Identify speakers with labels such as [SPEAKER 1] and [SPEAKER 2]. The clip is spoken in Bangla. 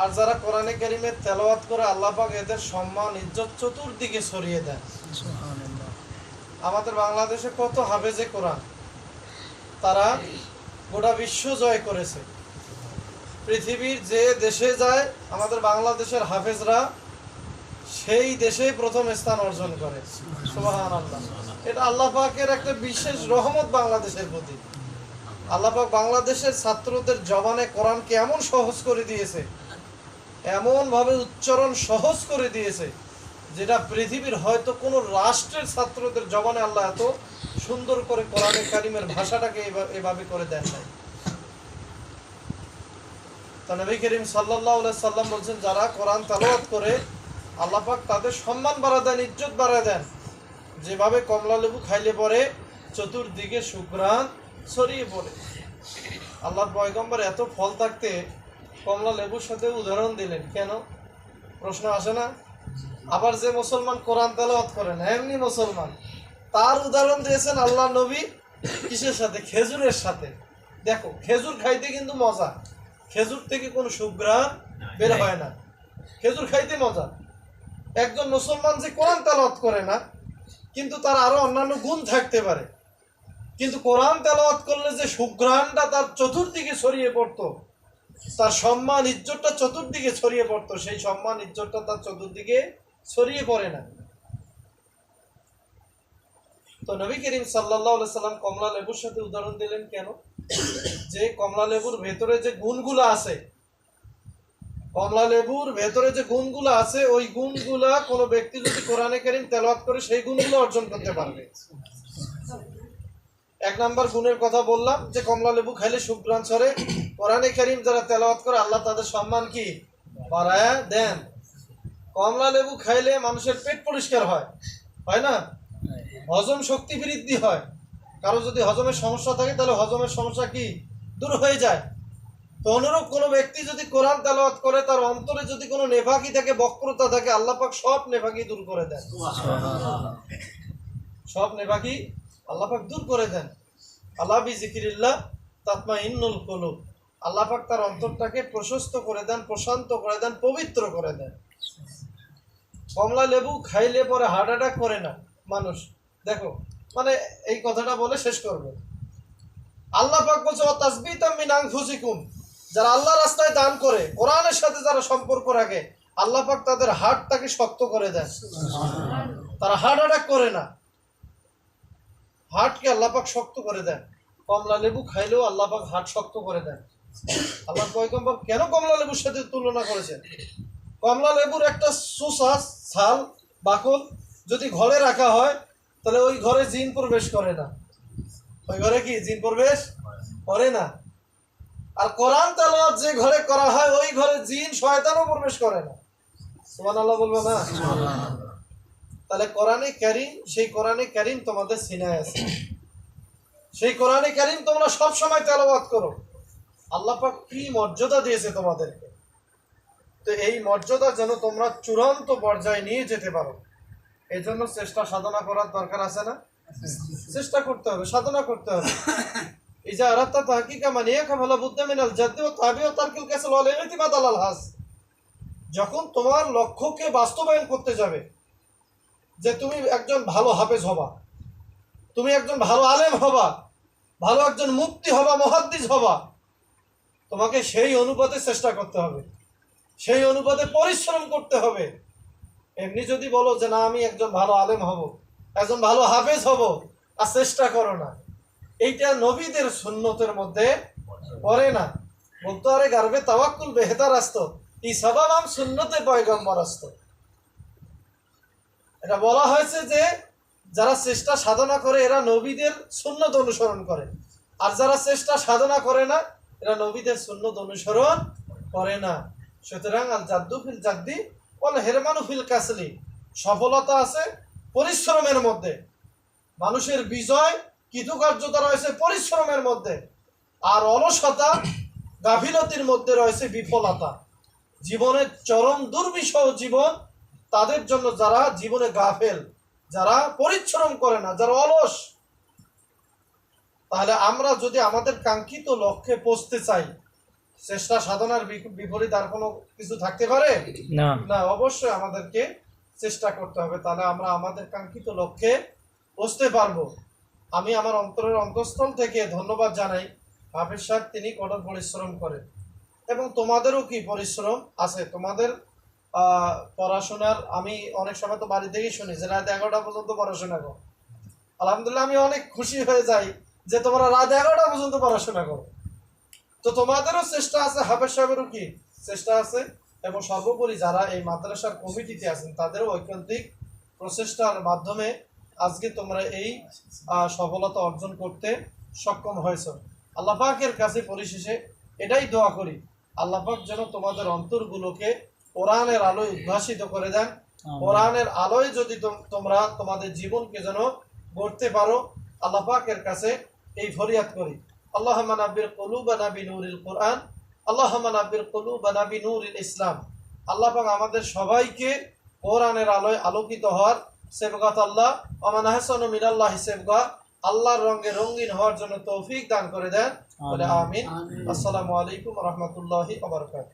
[SPEAKER 1] আর যারা কোরআনে কারিমের তেলাওয়াত করে আল্লাহ পাক এদের সম্মান ইজ্জত চতুর্দিকে ছড়িয়ে দেন। আমাদের বাংলাদেশে কত হাফেজে কোরআন? তারা গোটা বিশ্ব জয় করেছে। পৃথিবীর যে দেশে যায় আমাদের বাংলাদেশের হাফেজরা সেই দেশেই প্রথম স্থান অর্জন করে। সুবাহান আল্লাহ এটা আল্লাহ পাকের একটা বিশেষ রহমত বাংলাদেশের প্রতি। আল্লাহ পাক বাংলাদেশের ছাত্রদের জবানে কোরআনকে এমন সহজ করে দিয়েছে এমন ভাবে উচ্চারণ সহজ করে দিয়েছে, যেটা পৃথিবীর হয়তো কোনো রাষ্ট্রের ছাত্রদের জবানে আল্লাহ এত সুন্দর করে কোরআনে কারিমের ভাষাটাকে এভাবে করে দেন নাই। তা নবী করিম সাল্লাহ সাল্লাম বলছেন, যারা কোরআন তালাওয়াত করে, আল্লাহ পাক তাদের সম্মান বাড়া দেন, ইজ্জত বাড়া দেন। যেভাবে কমলা লেবু খাইলে পরে, চতুর্দিকে সুগ্রাণ ছড়িয়ে পড়ে। আল্লাহর পয়গম্বর এত ফল থাকতে কমলা লেবুর সাথে উদাহরণ দিলেন। কেন? প্রশ্ন আসে না? আবার যে মুসলমান কোরআন তেলাওয়াত করে না এমনি মুসলমান। তার উদাহরণ দিয়েছেন আল্লাহ নবী কিসের সাথে? খেজুরের সাথে। দেখো খেজুর খাইতে কিন্তু মজা। খেজুর থেকে কোনো সুগ্রাণ বের হয় না। খেজুর খাইতে মজা। একজন মুসলমান যে কোরআন তেলাওয়াত করে না কিন্তু তার আরও অন্যান্য গুণ থাকতে পারে। কিন্তু কোরআন তেলাওয়াত করলে যে সুঘ্রাণটা তার চতুর্দিকে ছড়িয়ে পড়তো তার সম্মান, ইজ্জতটা চতুর্দিকে ছড়িয়ে পড়তো। সেই সম্মান, ইজ্জতটা তার চতুর্দিকে ছড়িয়ে পড়ে না। তো নবী করিম সাল্লাহ সাল্লাম কমলা লেবুর সাথে উদাহরণ দিলেন কেন? যে কমলা লেবুর ভেতরে যে গুণগুলো আছে, কমলা লেবুর ভেতরে যে গুণগুলো আছে, ওই গুণগুলা কোনো ব্যক্তি যদি কোরআনে করিম তেলাওয়াত করে, সেই গুণগুলো অর্জন করতে পারবে। এক নাম্বার গুণের কথা বললাম যে কমলা লেবু খাইলে সুগ্রাণ ছড়ে কোরআনে কারিম যারা তেলাওয়াত করে, আল্লাহ তাদের সম্মান কি? বাড়ায় দেন। কমলা লেবু খাইলে মানুষের পেট পরিষ্কার হয়। হয় না? হজম শক্তি বৃদ্ধি হয়। কারও যদি হজমের সমস্যা থাকে, তাহলে হজমের সমস্যা কি? দূর হয়ে যায়। তো অনুরূপ কোনো ব্যক্তি যদি কোরআন তেলাওয়াত করে, তার অন্তরে যদি কোনো নেফাকি থাকে, বক্রতা থাকে, আল্লাহ পাক সব নেফাকি দূর করে দেন। সব নেফাকি আল্লাহ পাক দূর করে দেন। আল্লাহ বি জিকিরিল্লাহ তাতমা ইন্নুল কলুব। আল্লাহ পাক তার অন্তরটাকে প্রশস্ত করে দেন, প্রশান্ত করে দেন, পবিত্র করে দেন। কমলা লেবু খাইলে পরে হার্ট অ্যাটাক করে না মানুষ। দেখো মানে এই কথাটা বলে শেষ করবে। আল্লাহ পাক বলছে, ও যারা আল্লাহ রাস্তায় দান করে, কোরআনের সাথে যারা সম্পর্ক রাখে, আল্লাহ পাক তাদের হার্টটাকে শক্ত করে দেন। তারা হার্ট অ্যাটাক করে না। হার্টকে আল্লাহ পাক শক্ত করে দেন। কমলা লেবু খাইলেও আল্লাহ হার্ট শক্ত করে দেন। আল্লাহ পয়গম্বর কেন কমলা লেবুর সাথে তুলনা করেছেন? কমলা লেবুর একটা সুশ্বাস ছাল বাকল যদি ঘরে রাখা হয়, তাহলে ওই ঘরে জিন প্রবেশ করে না। ওই ঘরে কি জিন প্রবেশ করে না? আর কোরআন তেলাওয়াত যে ঘরে করা হয়, ওই ঘরে জিন শয়তানও প্রবেশ করে না। সুবহানাল্লাহ বলব না? তাহলে কোরআনে কারিম, সেই কোরআনে কারিম তোমাদের সিনায় আছে। সেই কোরআনে কারিম তোমরা সব সময় তেলাওয়াত করো। আল্লাহ পাক কি মর্যাদা দিয়েছে তোমাদেরকে? তো এই মর্যাদা যেন তোমরা চূড়ান্ত পর্যায়ে নিয়ে যেতে পারো। এই জন্য চেষ্টা সাধনা করার দরকার আছে না? চেষ্টা করতে হবে, সাধনা করতে হবে। এই যে আরাত্তা তাহকিকা মানে কামালা বুদ্ধা মিনাল জাদ্দি ও তাবি ও তারকিল কাসল ওয়াল ইতিমাদ আলাল হাস। যখন তোমার লক্ষ্যকে বাস্তবায়ন করতে যাবে, যে তুমি একজন ভালো হাফেজ হবা, তুমি একজন ভালো আলেম হবা, ভালো একজন মুক্তি হবা, মহাদ্দিস হবা তোমাকে সেই অনুপাতে চেষ্টা করতে হবে। সেই অনুপাতে পরিশ্রম করতে হবে। এমনি যদি বলো যে, না, আমি একজন ভালো আলেম হব, একজন ভালো হাফেজ হব, আর চেষ্টা করো না। এইটা নবীদের সুন্নতের মধ্যে পড়ে না। বলতো, আরে, গার্বে তাওয়াক্কুল বেহেতার আসতো, ই সবাব আম সুন্নতে পয়গম্বর আসতো। এটা বলা হয়েছে যে, যারা চেষ্টা সাধনা করে, এরা নবীদের সুন্নত অনুসরণ করে। আর যারা চেষ্টা সাধনা করে না এরা নবীদের সুন্নত অনুসরণ করে না। সুতরাং আল জাদ্দু ফিল জাদ্দি বলে হেরমানু ফিল কাসলি। সফলতা আছে পরিশ্রমের মধ্যে। মানুষের বিজয়, কৃতকার্যতা রয়েছে পরিশ্রমের মধ্যে। আর অলসতা, গাফিলতির মধ্যে রয়েছে বিফলতা। জীবনের চরম দুর্বিষহ জীবন তাদের জন্য যারা জীবনে গাফেল, যারা পরিশ্রম করে না, যারা অলস তাহলে আমরা যদি আমাদের কাঙ্ক্ষিত লক্ষ্যে পৌঁছতে চাই চেষ্টা সাধনার বিপরীত আর কোনো কিছু থাকতে পারে?
[SPEAKER 2] না।
[SPEAKER 1] না অবশ্যই আমাদেরকে চেষ্টা করতে হবে। তাহলে আমরা আমাদের কাঙ্ক্ষিত লক্ষ্যে পৌঁছতে পারব। আমি আমার অন্তরের অন্তঃস্থল থেকে ধন্যবাদ জানাই। হাফিজ সাহেব তিনি কঠোর পরিশ্রম করেন। এবং তোমাদেরও কি পরিশ্রম আছে? তোমাদের আহ, পড়াশোনার আমি অনেক সময় তো বাড়ি থেকেই শুনি যে রাত এগারোটা পর্যন্ত পড়াশোনা করো। আলহামদুলিল্লাহ আমি অনেক খুশি হয়ে যাই। যে তোমরা রাত এগারোটা পর্যন্ত পড়াশোনা করো। তো তোমাদেরও চেষ্টা আছে হাফেজ সাহেবেরও কি চেষ্টা আছে? এবং সর্বোপরি যারা এই মাদ্রাসার কমিটিতে আছেন তাদেরও ঐকান্তিক প্রচেষ্টার মাধ্যমে আজকে তোমরা এই সফলতা অর্জন করতে সক্ষম হয়েছ। আল্লাহ পাকের কাছে পরিশেষে এটাই দোয়া করি। আল্লাহ পাক যেন তোমাদের অন্তরগুলোকে কোরআনের আলোয় উদ্ভাসিত করে দেন। কোরআনের আলোয় যদি তোমরা তোমাদের জীবনকে যেন গড়তে পারো আল্লাহ পাকের কাছে এই ফরিয়াদ করি। আল্লাহ মানাবির কলুবানা বিনুরিল কোরআন আল্লাহ মানাবির কলুবানা বিনুরিল ইসলাম। আল্লাহ পাক আমাদের সবাইকে কোরআনের আলোয় আলোকিত হওয়ার সেবগাত আল্লাহ। অমান হাসান মিনাল্লাহ সেবগা আল্লাহর রঙে রঙিন হওয়ার জন্য তৌফিক দান করে দেন। বলে আমিন। আসসালামু আলাইকুম রহমতুল্লাহি আবরকাত